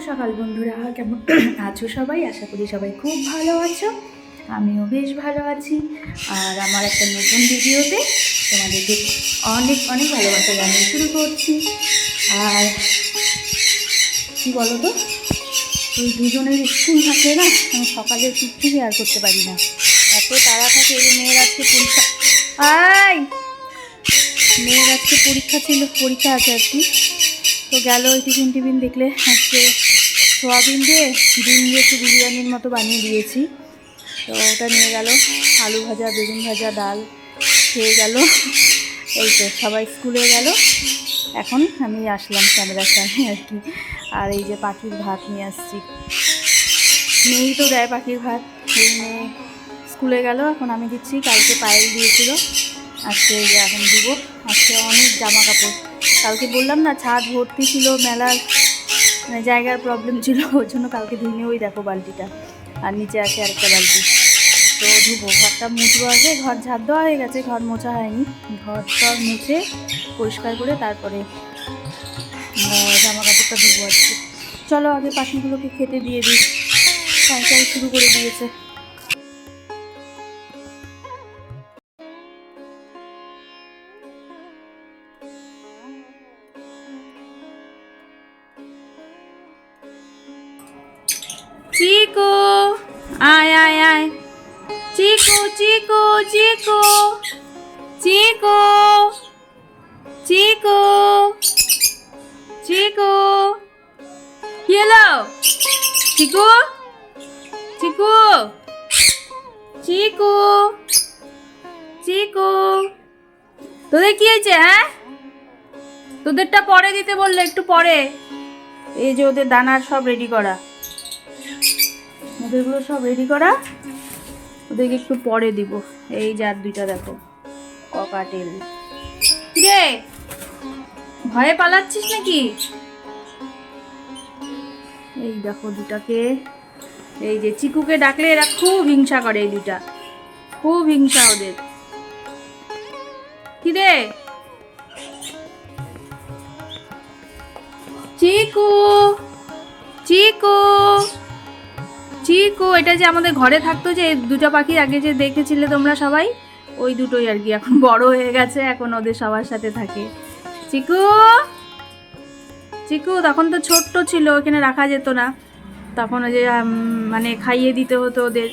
সকাল বন্ধুরা, কেমন আছো সবাই? আশা করি সবাই খুব ভালো আছো। আমিও বেশ ভালো আছি। আর আমার একটা নতুন ভিডিওতে তোমাদেরকে অনেক অনেক ভালোবাসা জানিয়ে শুরু করছি। আর কী বলো তো ওই দুজনের স্কুল থাকে না, আমি সকালে কিচ্ছু আর করতে পারি না। এত তাড়া থাকে এই মেয়ের আজকে পরীক্ষা, আয়! মেয়ের আজকে পরীক্ষা ছিল, পরীক্ষা আছে আর কি। তো গেল ওই টিফিন টিফিন দেখলে আজকে সোয়াবিন দিয়ে ডিম দিয়ে একটু বিরিয়ানির মতো বানিয়ে দিয়েছি। তো ওটা নিয়ে গেল আলু ভাজা, বেগুন ভাজা, ডাল, খেয়ে গেল। এই তো সবাই স্কুলে গেল। এখন আমি আসলাম ক্যামেরার সামনে আর কি। আর এই যে পাখির ভাত নিয়ে আসছি। মেয়েই তো দেয় পাখির ভাত। এই মেয়ে স্কুলে গেল, এখন আমি দিচ্ছি। কালকে পায়েল দিয়েছিল। আজকে এই যে এখন দিব। আজকে অনেক জামা কাপড় কালকে বললাম না, ছাদ ভর্তি ছিল, মেলার মানে জায়গার প্রবলেম ছিল, ওর জন্য কালকে ধুয়ে ওই দেখো বালতিটা। আর নিচে আছে আরেকটা বালতি। তো ধুবো, ঘরটা মুছবো আগে, ঘর ঝাড় দেওয়া হয়ে গেছে, ঘর মোছা হয়নি। ঘর মুছে, পরিষ্কার করে তারপরে জামা কাপড়টা ধুবো আজকে। চলো আগে পাখিগুলোকে খেতে দিয়ে দিই। সংসার শুরু করে দিয়েছে। আয় আয় আয়। চিকু চিকু চিকু। চিকু চিকু চিকু। কি হলো চিকু চিকু চিকু চিকু। তোদের কি হয়েছে হ্যাঁ? তোদেরটা পরে দিতে বলল, একটু পরে। এই যে ওদের দানার সব রেডি করা। ওদেরগুলো সব রেডি করা। ওদেরকে একটু পরে দিব। এই যার দুইটা দেখো ককাটেল রে ভয়ে পালাচ্ছিস নাকি? এই দেখো দুটাকে। এই যে চিকুকে ডাকলে এরা খুব হিংসা করে এই দুটা খুব হিংসা ওদের। কি রে চিকু! চিকু! চিকু চিকু এটা যে আমাদের ঘরে থাকতো যে দুটো পাখি আগে যে দেখেছিলে তোমরা সবাই, ওই দুটোই আর কি এখন বড় হয়ে গেছে, এখন ওদের সবার সাথে থাকে। চিকু? চিকু, তখন তো ছোট্ট ছিল, ওখানে রাখা যেত না। তখন ওই যে মানে খাইয়ে দিতে হতো ওদের।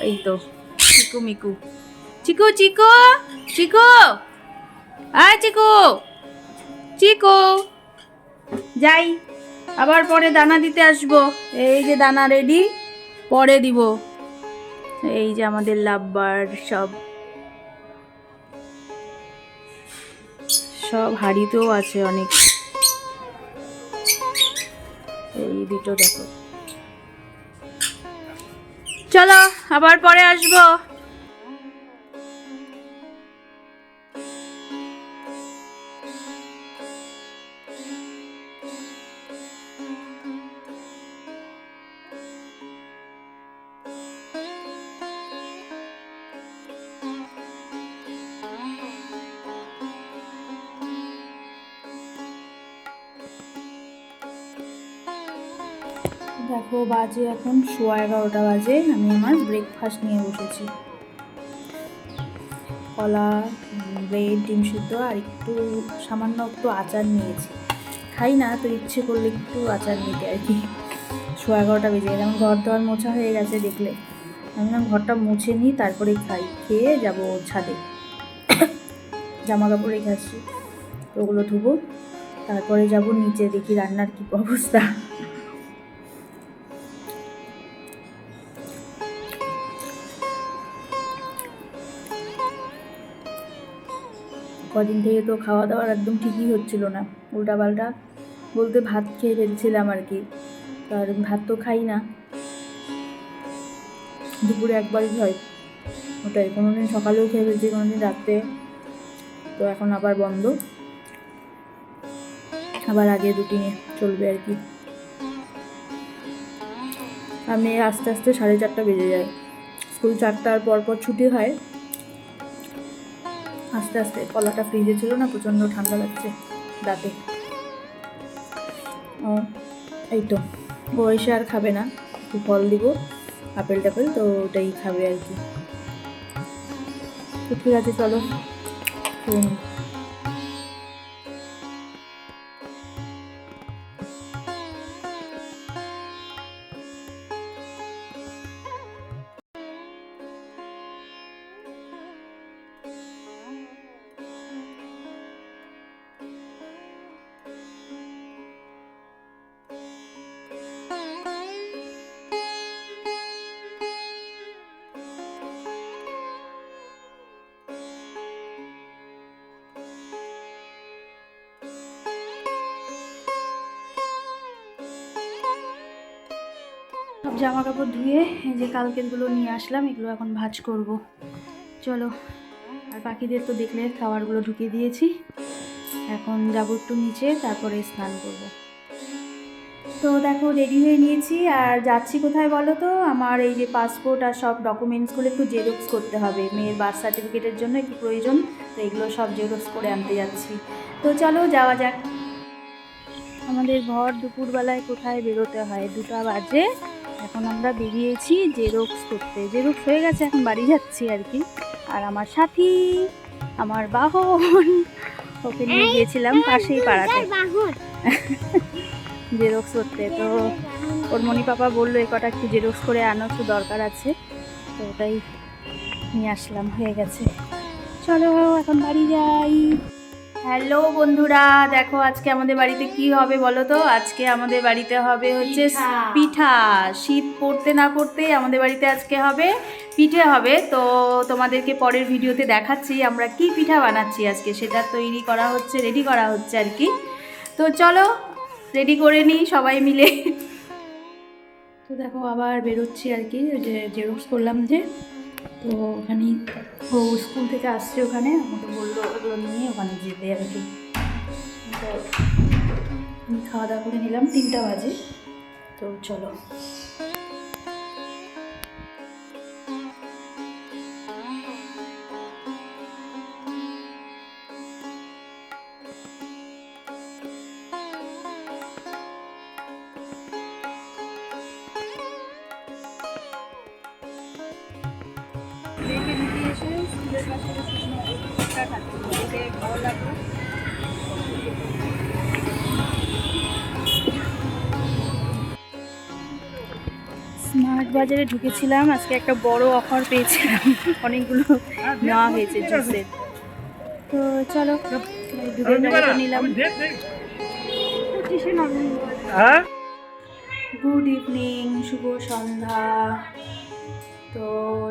এই তো, চিকু মিকু। চিকু চিকু? চিকু? আয় চিকু! চিকু! যাই, আবার পরে দানা দিতে আসব। এই যে দানা রেডি পরে দিব। এই যে আমাদের লাভবার সব। সব হাড়িতেও আছে অনেক। এই দুটো দেখো। চলো, আবার পরে আসব। দেখো বাজে এখন সোয়া এগারোটা বাজে, আমি আমার ব্রেকফাস্ট নিয়ে বসেছি। কলা ব্রেড ডিম সিদ্ধ আর একটু সামান্য একটু আচার নিয়েছি। খাই না, তো ইচ্ছে করলে একটু আচার নিতে আর কি। সোয়া এগারোটা বেজে গেছে, আমার ঘর দোয়ার মোছা হয়ে গেছে দেখলে। আমি না ঘরটা মুছে নিই, তারপরে খাই। খেয়ে যাব ছাদে। জামা কাপড় রেখে আসছি ওগুলো ধুবো। তারপরে যাব নিচে দেখি রান্নার কী অবস্থা। কদিন থেকে তো খাওয়া দাওয়ার একদম ঠিকই হচ্ছিল না। উল্টাপাল্টা বলতে ভাত খেয়ে ফেলছিলাম আর কি। আর ভাত তো খাই না। দুপুরে একবারই হয়। ওটাই কোনো দিন সকালেও খেয়ে ফেলছি কোনো দিন রাত্রে। তো এখন আবার বন্ধ। আবার আগে রুটিনে চলবে আর কি। আমি আস্তে আস্তে সাড়ে চারটা বেজে যায়। স্কুল চারটার পর পর ছুটি হয়। আস্তে আস্তে কলাটা ফ্রিজে ছিল না, প্রচণ্ড ঠান্ডা লাগছে দাঁতে। ও, এই তো এসে আর খাবে না, একটু ফল দিব, আপেল টাপেল তো ওটাই খাবে আর কি। ঠিক আছে, চলো জামা কাপড় ধুয়ে যে কালকেরগুলো নিয়ে আসলাম, এগুলো এখন ভাজ করব। চলো, আর পাখিদের তো দেখলে খাবারগুলো ঢুকিয়ে দিয়েছি। এখন যাব একটু নিচে, তারপরে স্নান করব। তো দেখো রেডি হয়ে নিয়েছি। আর যাচ্ছি কোথায় বলো তো? আমার এই যে পাসপোর্ট আর সব ডকুমেন্টসগুলো একটু জেরক্স করতে হবে। মেয়ের বার্থ সার্টিফিকেটের জন্য একটু প্রয়োজন, তো এগুলো সব জেরক্স করে আনতে যাচ্ছি। তো চলো, যাওয়া যাক। আমাদের ঘর দুপুরবেলায় কোথায় বেরোতে হয়? দুটা বাজে। এখন আমরা বেরিয়েছি জেরক্স করতে। জেরক্স হয়ে গেছে এখন বাড়ি যাচ্ছি আর কি। আর আমার সাথী আমার বাহন ওকে নিয়ে গিয়েছিলাম পাশেই পাড়াতে। জেরক্স করতে। তো ওর মনি পাপা বলল এ কটা একটু জেরক্স করে আনো একটু দরকার আছে। তো ওটাই নিয়ে আসলাম হয়ে গেছে। চলো এখন বাড়ি যাই। হ্যালো বন্ধুরা দেখো আজকে আমাদের বাড়িতে কি হবে বলো তো? আজকে আমাদের বাড়িতে হবে হচ্ছে পিঠা। শীত পড়তে না পড়তেই আমাদের বাড়িতে আজকে হবে পিঠে হবে। তো তোমাদেরকে পরের ভিডিওতে দেখাচ্ছি আমরা কি পিঠা বানাচ্ছি আজকে। সেটা তৈরি করা হচ্ছে রেডি করা হচ্ছে আর কি। তো চলো রেডি করে নিই সবাই মিলে। তো দেখো আবার বেরোচ্ছি আর কি যে জেরক্স করলাম যে। তো ওখানে ও স্কুল থেকে আসছে ওখানে, আমাকে বলল ওগুলো নিয়ে ওখানে যেতে আর কি। খাওয়া দাওয়া করে নিলাম, তিনটা বাজে। তো চলো। ভালো লাগল স্মার্ট বাজারে ঢুকেছিলাম আজকে একটা বড় অফার পেয়েছিলাম। অনেকগুলো নেওয়া হয়েছে জুসের। তো চলো নিলাম। হ্যাঁ? গুড ইভিনিং শুভ সন্ধ্যা। তো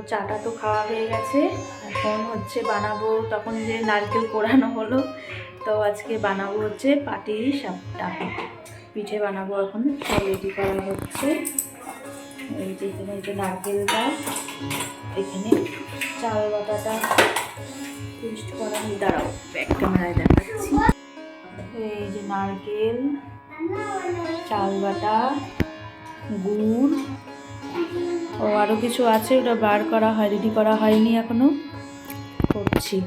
চাটা তো খাওয়া হয়ে গেছে। এখন হচ্ছে বানাবো, তখন যে নারকেল কোড়ানো হলো, তো আজকে বানাবো হচ্ছে পাটি সাপটা। পিঠে বানাবো এখন রেডি করা হচ্ছে। এই যে এখানে যে নারকেলটা, এখানে চাল বাটাটা পেস্ট করা দাঁড়াও ব্যাক ক্যামেরায় দেখাচ্ছি। এই যে নারকেল, চাল বাটা, গুড় ও আরও কিছু আছে? ওটা বার করা হয় রেডি করা হয়নি এখনও। করছি।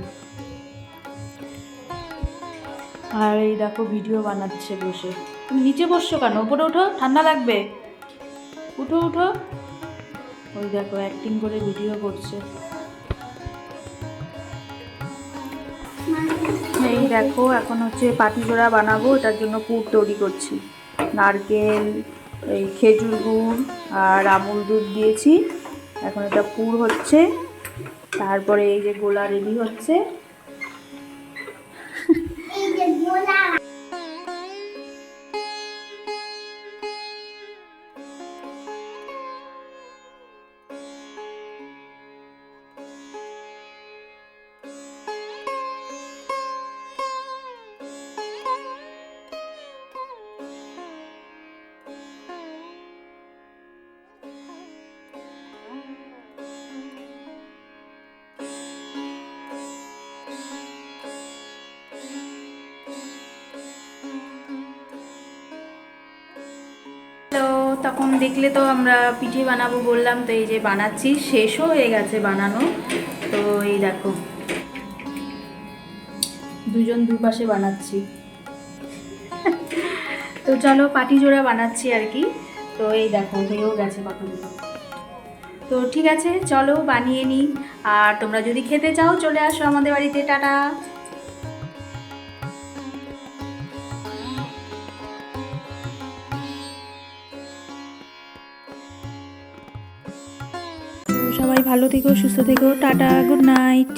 আর এই দেখো ভিডিও বানাচ্ছে বসে। তুমি নিচে বসছো কেন? উপরে ওঠো ঠান্ডা লাগবে। উঠো উঠো। ওই দেখো অ্যাক্টিং করে ভিডিও করছে। এই দেখো, এখন হচ্ছে পাটিজোড়া বানাবো, এটার জন্য পুর তৈরি করছি। নারকেল এই খেজুর গুড় আর আমুল দুধ দিয়েছি। এখন এটা পুর হচ্ছে। তারপরে এই যে গোলা রেডি হচ্ছে। তখন দেখলে তো আমরা পিঠে বানাবো বললাম, তো এই যে বানাচ্ছি, শেষও হয়ে গেছে বানানো। তো এই দেখো, দুজন দুপাশে বানাচ্ছি। তো চলো পাটি জোড়া বানাচ্ছি আর কি। তো এই দেখো, হয়েও গেছে কতগুলো তো ঠিক আছে, চলো বানিয়ে নিই। আর তোমরা যদি খেতে চাও, চলে আসো আমাদের বাড়িতে। টাটা! ভালো থেকো সুস্থ থেকো টাটা গুড নাইট